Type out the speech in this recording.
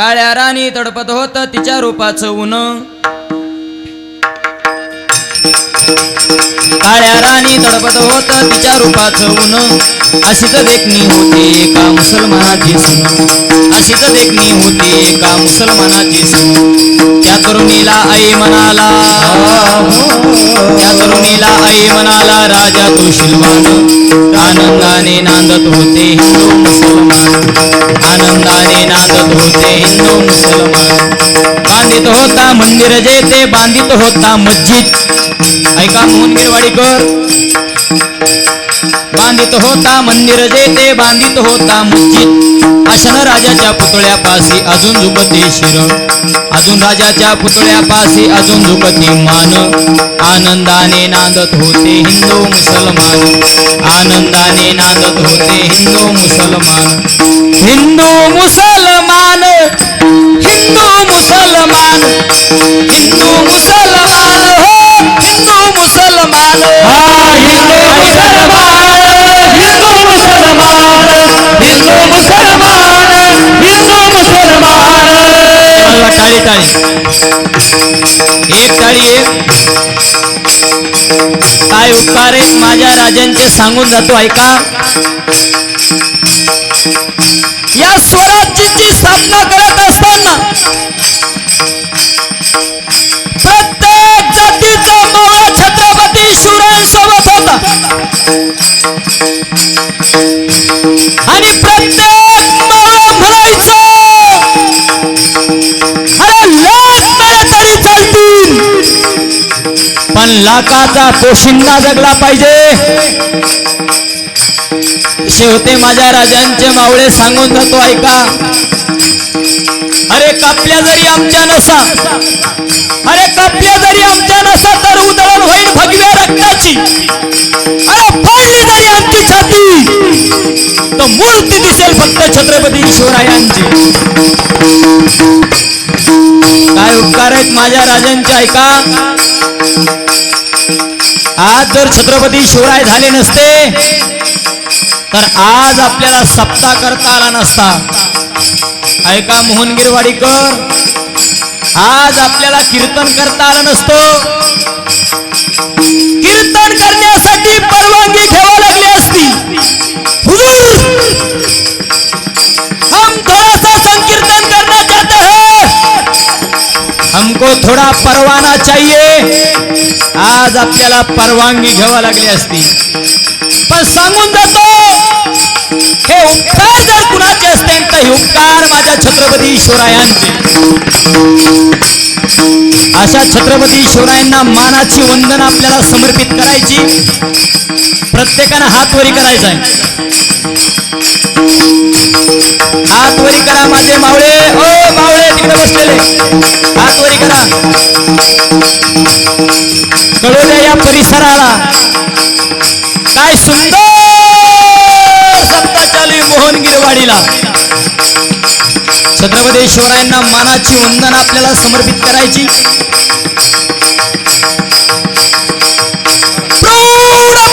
काळ्या राणी तडपत होत तिच्या रूपाचं ऊन. काळ्या राणी तडपत होत तिच्या रूपाचं ऊन. अशीच देखणी होती एका मुसलमानाची सून. अशीच देखणी होती एका मुसलमानाची सून. त्या तरुणीला आई म्हणाला त्या तरुणीला आई म्हणाला राजा तू शिलवान. आनंदाने नांदत होते हिंदू. आनंदाने नांदत होते हिंदू मुसलमान. बांधित होता मंदिर जेथे बांधित होता मस्जिद. ऐका मोहन गिरवाडीकर बांधित होता मंदिर जेथे बांधित होता मस्जिद. अशन राजाच्या पुतळ्यापाशी अजून झुकते शिर अजून राजाच्या पुतळ्यापाशी अजून झुकते मान. आनंदाने नांदत होते हिंदू मुसलमान. आनंदाने नांदत होते हिंदू मुसलमान. हिंदू मुसलमान हिंदू मुसलमान हिंदू मुसलमान हो हिंदू मुसलमान. टाळी टाळी एक टाळी एक. काय उपकार आहेत माझ्या राजांचे सांगून जातो ऐका. या स्वराज्याची स्थापना करत असताना प्रत्येक जातीचा मावळा छत्रपती शिवरायांसोबत होता. आणि प्रत्येक लाखाचा पोशिंदा जगला पाहिजे. शेवते माझ्या राजांचे मावळे सांगून जातो ऐका अरे कापल्या जरी आमच्या नसा अरे कापल्या जरी आमच्या नसा तर उदळण होईल भगव्या रक्ताची. अरे फाडली जरी आमची छाती तर मूर्ती दिसेल फक्त छत्रपती शिवरायांची. काय उपकार आहेत माझ्या राजांचे ऐका आज जर छत्रपती शिवराय झाले नसते तर आज आपल्याला सप्ता करता आला नसता. ऐका मोहन गिरवाडीकर आज आपल्याला कीर्तन करता आलं नसतं. कीर्तन करण्यासाठी परवानगी घ्यावी हमको थोड़ा परवाना चाहिए। आज आपल्याला परवानगी घ्यावी लागली असती। पण सांगून जातो हे उपकार जर कुणाचे असते तर हे उपकार माझ्या छत्रपती शिवरायांचे. अशा छत्रपती शिवरायांना मानाची वंदन आपल्याला समर्पित करायची प्रत्येकानं हातवरी करायचा आहे. तिकडे करा. कळू द्या या परिसराला. काय सुंदर सत्ता चालू आहे मोहन गिरवाडीला छत्रपती शिवरायांना मानाची वंदन आपल्याला समर्पित करायची. प्रौढ